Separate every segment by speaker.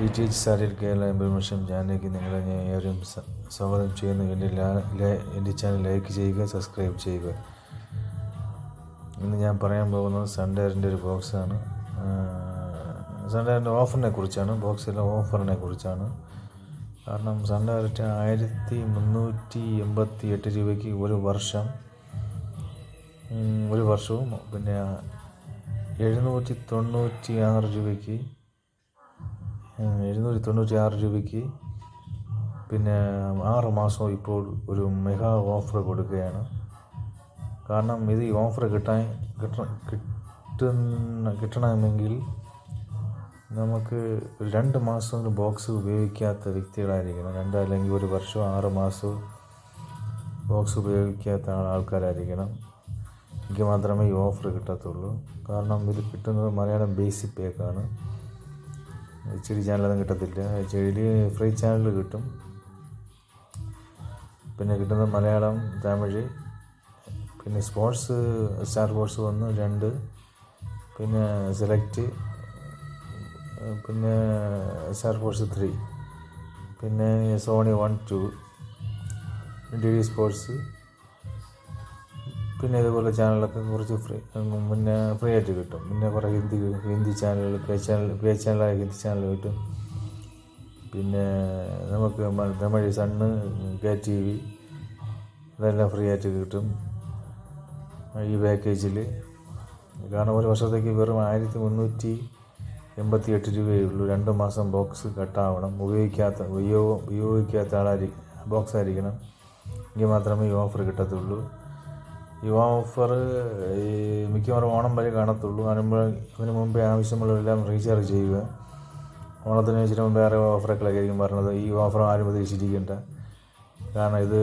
Speaker 1: D T H സാരിൽ Kerala information ചാനലിലേക്ക് നിങ്ങളെ ഞാൻ ഏവരും സ്വാഗതം ചെയ്യുന്നു. എന്റെ എന്റെ ചാനൽ ലൈക്ക് ചെയ്യുക സബ്സ്ക്രൈബ് ചെയ്യുക. ഇന്ന് ഞാൻ പറയാൻ പോകുന്നത് സൺഡയറിന്റെ ഒരു ബോക്സാണ് സൺഡയറിന്റെ ഓഫറിനെ കുറിച്ചാണ്. ബോക്സിലെ ഓഫറിനെ കുറിച്ചാണ്. കാരണം സൺഡേറിന്റെ ആയിരത്തി മുന്നൂറ്റി എൺപത്തി എട്ട് രൂപയ്ക്ക് ഒരു വർഷം ഒരു വർഷവും പിന്നെ എഴുന്നൂറ്റി തൊണ്ണൂറ്റി ആറ് രൂപയ്ക്ക് എഴുന്നൂറ്റി തൊണ്ണൂറ്റി ആറ് രൂപയ്ക്ക് പിന്നെ ആറ് മാസവും ഇപ്പോൾ ഒരു മെഗാ ഓഫർ കൊടുക്കുകയാണ്. കാരണം ഇത് ഈ ഓഫർ കിട്ടാൻ കിട്ട കിട്ടുന്ന കിട്ടണമെങ്കിൽ നമുക്ക് രണ്ട് മാസം ഒരു ബോക്സ് ഉപയോഗിക്കാത്ത വ്യക്തികളായിരിക്കണം. രണ്ട് അല്ലെങ്കിൽ ഒരു വർഷം ആറ് മാസം ബോക്സ് ഉപയോഗിക്കാത്ത ആൾ- ആൾക്കാരായിരിക്കണം. എനിക്ക് മാത്രമേ ഈ ഓഫർ കിട്ടത്തുള്ളൂ. കാരണം ഇത് കിട്ടുന്നത് മലയാളം ബേസിക് പേക്കാണ്. എച്ച് ഡി ചാനലൊന്നും കിട്ടത്തില്ല. എച്ച് ഡി ഫ്രീ ചാനൽ കിട്ടും. പിന്നെ കിട്ടുന്നത് മലയാളം തമിഴ് പിന്നെ സ്പോർട്സ് സ്റ്റാർ സ്പോർട്സ് വന്ന് രണ്ട് പിന്നെ സെലക്ട് പിന്നെ സ്റ്റാർ സ്പോർട്സ് ത്രീ പിന്നെ Sony one two D D Sports പിന്നെ ഇതുപോലെ ചാനലൊക്കെ കുറച്ച് ഫ്രീ പിന്നെ ഫ്രീ ആയിട്ട് കിട്ടും. പിന്നെ കുറേ ഹിന്ദി ഹിന്ദി ചാനലുകൾ പേ ചാനൽ പേ ചാനലായ ഹിന്ദി ചാനൽ കിട്ടും. പിന്നെ നമുക്ക് Tamil Sun K T V ഇതെല്ലാം ഫ്രീ ആയിട്ട് കിട്ടും. ഈ പാക്കേജിൽ കാരണം ഒരു വർഷത്തേക്ക് വെറും ആയിരത്തി മുന്നൂറ്റി എൺപത്തി എട്ട് രൂപയേ ഉള്ളൂ രണ്ട് മാസം ബോക്സ് കട്ടാവണം ഉപയോഗിക്കാത്ത ഉപയോഗ ഉപയോഗിക്കാത്ത ആളായിരിക്കും ബോക്സ് ആയിരിക്കണം. എങ്കിൽ മാത്രമേ ഈ ഓഫർ കിട്ടത്തുള്ളൂ. ഈ ഓഫർ ഈ മിക്കവാറും ഓണം വരെ കാണത്തുള്ളൂ. അതിനുമ്പോൾ അതിനു മുമ്പേ ആവശ്യമുള്ളതെല്ലാം റീചാർജ് ചെയ്യുക. ഓണത്തിന് വെച്ചിട്ട് മുമ്പേ വേറെ ഓഫറൊക്കെ ആയിരിക്കും പറഞ്ഞത്. ഈ ഓഫർ ആരും പ്രതീക്ഷിച്ചിരിക്കേണ്ട കാരണം ഇത്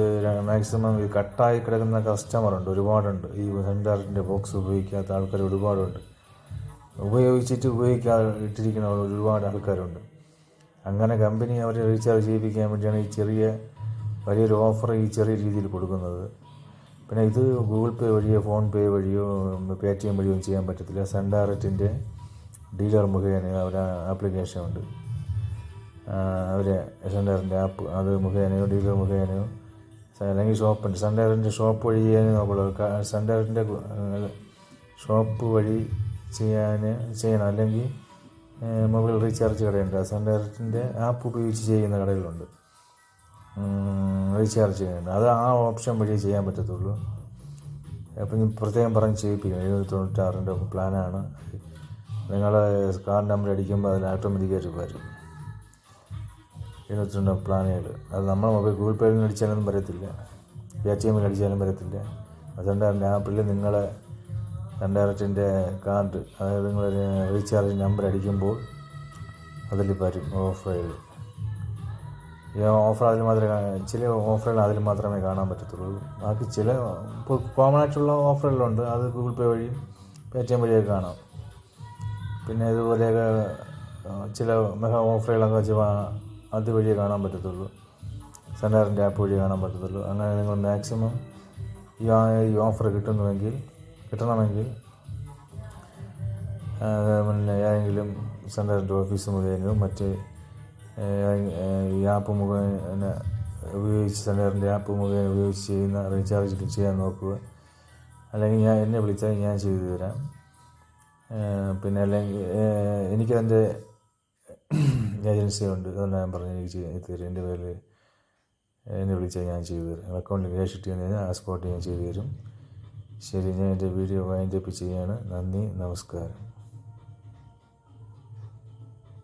Speaker 1: മാക്സിമം ഇത് കട്ടായി കിടക്കുന്ന കസ്റ്റമറുണ്ട് ഒരുപാടുണ്ട്. ഈ സെന്ററിന്റെ ബോക്സ് ഉപയോഗിക്കാത്ത ആൾക്കാർ ഒരുപാടുണ്ട്. ഉപയോഗിച്ചിട്ട് ഉപയോഗിക്കാതെ ഇട്ടിരിക്കുന്ന ഒരുപാട് ആൾക്കാരുണ്ട്. അങ്ങനെ കമ്പനി അവരെ റീചാർജ് ചെയ്യിപ്പിക്കാൻ വേണ്ടിയാണ് ഈ ചെറിയ വലിയൊരു ഓഫർ ഈ ചെറിയ രീതിയിൽ കൊടുക്കുന്നത്. പിന്നെ ഇത് ഗൂഗിൾ പേ വഴിയോ ഫോൺ പേ വഴിയോ പേ ടി എം വഴിയോ ചെയ്യാൻ പറ്റത്തില്ല. സൺ ഡീലർ മുഖേന അവരുടെ ആപ്ലിക്കേഷൻ ഉണ്ട്. അവരെ സെൻഡാറിന്റെ ആപ്പ് അത് മുഖേനയോ ഡീലർ മുഖേനയോ അല്ലെങ്കിൽ ഷോപ്പുണ്ട് സെൻഡാറിന്റെ ഷോപ്പ് വഴി നമ്മൾ നോക്കുള്ളൂ സെൻഡാറിന്റെ ഷോപ്പ് വഴി ചെയ്യാൻ ചെയ്യണം. അല്ലെങ്കിൽ മൊബൈൽ റീചാർജ് കടയുണ്ട്. സെൻഡാറിന്റെ ആപ്പ് ഉപയോഗിച്ച് ചെയ്യുന്ന കടകളുണ്ട്. റീചാർജ് ചെയ്യുന്നുണ്ട്. അത് ആ ഓപ്ഷൻ വഴി ചെയ്യാൻ പറ്റത്തുള്ളൂ. അപ്പം ഞാൻ പ്രത്യേകം പറഞ്ഞ് ചെയ്യിപ്പിക്കണം എഴുന്നൂറ്റി തൊണ്ണൂറ്റാറിന്റെ പ്ലാനാണ്. നിങ്ങൾ കാർഡ് നമ്പർ അടിക്കുമ്പോൾ അതിൽ ഓട്ടോമാറ്റിക്കായിട്ട് വരും. എഴുന്നൂറ്റി തൊണ്ണൂറ് പ്ലാനുകൾ അത് നമ്മൾ മൊബൈൽ ഗൂഗിൾ പേയിൽ അടിച്ചാലൊന്നും വരത്തില്ല. പേ ടി എമ്മിൽ അടിച്ചാലും വരത്തില്ല. അതുകൊണ്ട് എന്റെ ആപ്പിൽ നിങ്ങളെ രണ്ടായിരത്തിന്റെ കാർഡ് അതായത് നിങ്ങൾ റീചാർജ് നമ്പർ അടിക്കുമ്പോൾ അതിൽ വരും ഓഫറുകൾ ഓഫർ അതിൽ മാത്രമേ ചില ഓഫറുകൾ അതിൽ മാത്രമേ കാണാൻ പറ്റത്തുള്ളൂ. ബാക്കി ചില കോമൺ ആയിട്ടുള്ള ഓഫറുകളുണ്ട്. അത് ഗൂഗിൾ പേ വഴിയും പേ ടി എം വഴിയൊക്കെ കാണാം. പിന്നെ ഇതുപോലെയൊക്കെ ചില മെഗാ ഓഫറുകളൊക്കെ വെച്ച് അതുവഴിയേ കാണാൻ പറ്റത്തുള്ളൂ. സെന്ററിന്റെ ആപ്പ് വഴി കാണാൻ പറ്റത്തുള്ളൂ. അങ്ങനെ നിങ്ങൾ മാക്സിമം ഈ ഓഫർ കിട്ടുന്നുവെങ്കിൽ കിട്ടണമെങ്കിൽ പിന്നെ ഏതെങ്കിലും സെന്ററിന്റെ ഓഫീസ് മുഖേനയോ മറ്റ് ഈ ആപ്പ് മുഖേന ഉപയോഗിച്ച് സെന്ററിന്റെ ആപ്പ് മുഖേന ഉപയോഗിച്ച് ചെയ്യുന്ന റീചാർജ് ചെയ്യാൻ നോക്കുക. അല്ലെങ്കിൽ ഞാൻ എന്നെ വിളിച്ചാൽ ഞാൻ ചെയ്തു തരാം. പിന്നെ അല്ലെങ്കിൽ എനിക്കതിന്റെ ഏജൻസി ഉണ്ട്. അതുകൊണ്ട് ഞാൻ പറഞ്ഞു എനിക്ക് ചെയ്ത് തരും. എന്റെ പേരിൽ എന്നെ വിളിച്ചാൽ ഞാൻ ചെയ്തു തരും. അക്കൗണ്ടിൽ ക്യാഷ് ഇട്ട് കഴിഞ്ഞാൽ ആ സ്പോട്ട് ഞാൻ ചെയ്തു തരും. ശരി ഞാൻ എന്റെ വീഡിയോ വൈൻഡപ്പ് ചെയ്യാണ് നന്ദി നമസ്കാരം.